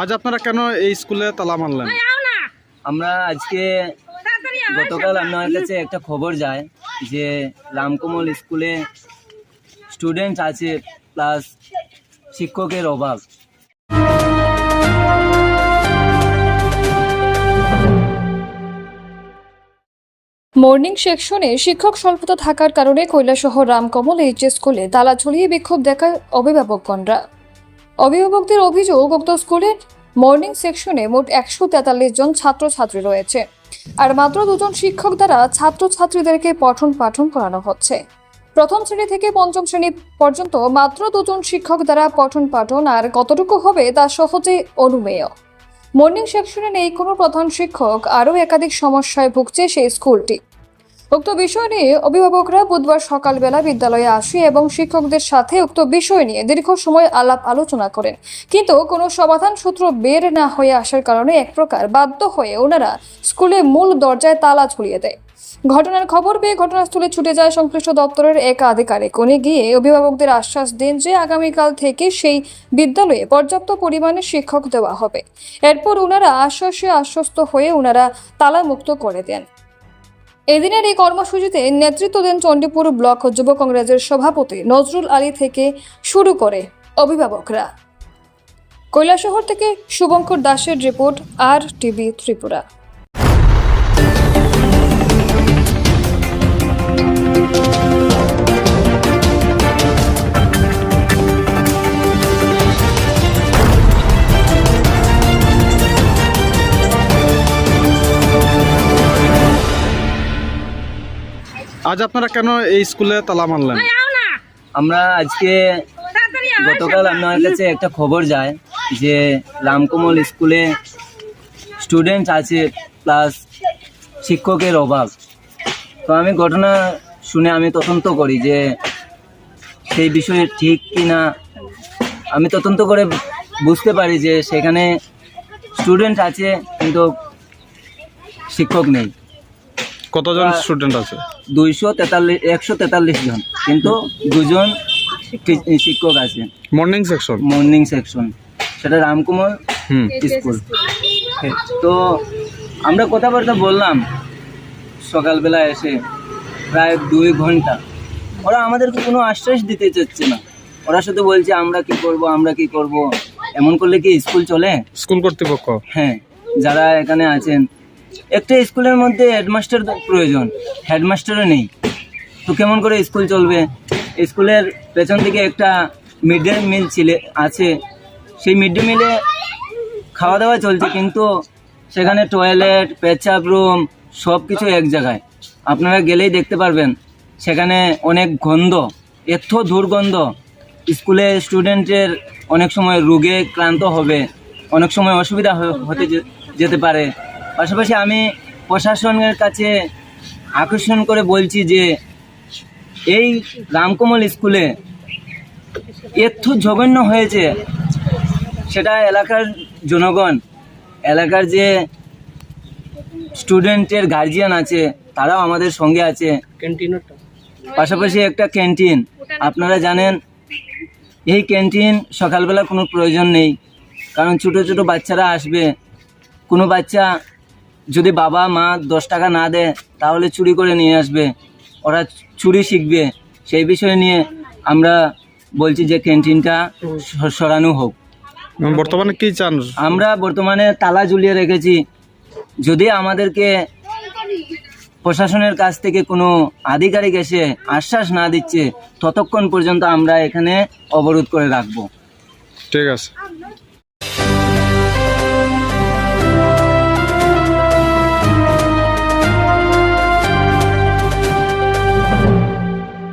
আজ আপনারা কেন এই স্কুলে তালা মারলেন? আমরা আজকে গতকাল আপনার কাছে একটা খবর যায় যে রামকমল স্কুলে স্টুডেন্ট আছে প্লাস শিক্ষকের অভাব। মর্নিং সেকশনে শিক্ষক স্বল্পতা থাকার কারণে কৈলাসহর রামকমল এইচ এস স্কুলে তালা ঝুলিয়ে বিক্ষোভ দেখায় অভিভাবকগণরা। অভিভাবকদের অভিযোগ, উক্ত স্কুলে মর্নিং সেকশনে মোট একশো তেতাল্লিশ জন ছাত্রছাত্রী রয়েছে। আর মাত্র দুজন শিক্ষক দ্বারা ছাত্রছাত্রীদেরকে পঠন পাঠন করানো হচ্ছে। প্রথম শ্রেণি থেকে পঞ্চম শ্রেণি পর্যন্ত মাত্র দুজন শিক্ষক দ্বারা পঠন পাঠন আর কতটুকু হবে তা সহজেই অনুমেয়। মর্নিং সেকশনে নেই কোনো প্রধান শিক্ষক, আরও একাধিক সমস্যায় ভুগছে সেই স্কুলটি। উক্ত বিষয় নিয়ে অভিভাবকরা বুধবার সকালবেলা বিদ্যালয়ে আসে এবং শিক্ষকদের সাথে উক্ত বিষয় নিয়ে দীর্ঘ সময় আলাপ আলোচনা করেন। কিন্তু কোনো সমাধান সূত্র বের না হয়ে আসার কারণে এক প্রকার বাধ্য হয়ে ওনারা স্কুলে মূল দরজায় তালা ঝুলিয়ে দেয়। ঘটনার খবর পেয়ে ঘটনাস্থলে ছুটে যায় সংশ্লিষ্ট দপ্তরের এক আধিকারিক। উনি গিয়ে অভিভাবকদের আশ্বাস দেন যে আগামীকাল থেকে সেই বিদ্যালয়ে পর্যাপ্ত পরিমাণে শিক্ষক দেওয়া হবে। এরপর ওনারা আশ্বাসে আশ্বস্ত হয়ে ওনারা তালা মুক্ত করে দেন। এদিনের এই কর্মসূচিতে নেতৃত্ব দেন চণ্ডীপুর ব্লক যুব কংগ্রেসের সভাপতি নজরুল আলী থেকে শুরু করে অভিভাবকরা। কৈলাসহর থেকে শুভঙ্কর দাসের রিপোর্ট, আর টিভি ত্রিপুরা। আজ আপনারা কেন এই স্কুলে তালা মারলেন? আমরা আজকে গতকাল আপনার কাছে একটা খবর যায় যে রামকমল স্কুলে স্টুডেন্ট আছে প্লাস শিক্ষকের অভাব। তো আমি ঘটনা শুনে আমি তদন্ত করি যে সেই বিষয়ে ঠিক কি না আমি তদন্ত করে বুঝতে পারি যে সেখানে স্টুডেন্ট আছে কিন্তু শিক্ষক নেই। কতজন স্টুডেন্ট আছে? দুইশো তেতাল্লিশ একশো তেতাল্লিশ জন। কিন্তু দুজন শিক্ষক আছে। মর্নিং সেকশন মর্নিং সেকশন সেটা রামকুমার স্কুল। তো আমরা কথাবার্তা বললাম সকালবেলা এসে প্রায় দুই ঘণ্টা। ওরা আমাদেরকে কোনো আশ্বাস দিতে চাচ্ছে না। ওরা শুধু বলছে আমরা কি করব আমরা কি করব? এমন করলে কি স্কুল চলে? স্কুল কর্তৃপক্ষ? হ্যাঁ। যারা এখানে আছেন একটা স্কুলের মধ্যে হেডমাস্টার প্রয়োজন, হেডমাস্টারও নেই। তো কেমন করে স্কুল চলবে? স্কুলের পেছন দিকে একটা মিড ডে মিল ছিলে, আছে। সেই মিড ডে মিলে খাওয়া দাওয়া চলছে, কিন্তু সেখানে টয়লেট পেচাপ রুম সব কিছু এক জায়গায়। আপনারা গেলেই দেখতে পারবেন, সেখানে অনেক গন্ধ, এত দুর্গন্ধ। স্কুলে স্টুডেন্টের অনেক সময় রোগে ক্লান্ত হবে, অনেক সময় অসুবিধা হতে যেতে পারে। পাশাপাশি আমি প্রশাসনের কাছে আকর্ষণ করে বলছি যে এই রামকমল স্কুলে এত জঘন্য হয়েছে। সেটা এলাকার জনগণ এলাকার যে স্টুডেন্টের গার্জিয়ান আছে তারাও আমাদের সঙ্গে আছে। পাশাপাশি একটা ক্যান্টিন আপনারা জানেন এই ক্যান্টিন সকালবেলা কোনো প্রয়োজন নেই। কারণ ছোটো ছোটো বাচ্চারা আসবে কোনো বাচ্চা যদি বাবা মা দশ টাকা না দেয় তাহলে চুরি করে নিয়ে আসবে। ওরা চুরি শিখবে। সেই বিষয় নিয়ে আমরা বলছি যে ক্যান্টিনটা সরানো হোক। বর্তমানে কি চান? আমরা বর্তমানে তালা ঝুলিয়ে রেখেছি। যদি আমাদেরকে প্রশাসনের কাছ থেকে কোনো আধিকারিক এসে আশ্বাস না দিচ্ছে ততক্ষণ পর্যন্ত আমরা এখানে অবরোধ করে রাখব। ঠিক আছে।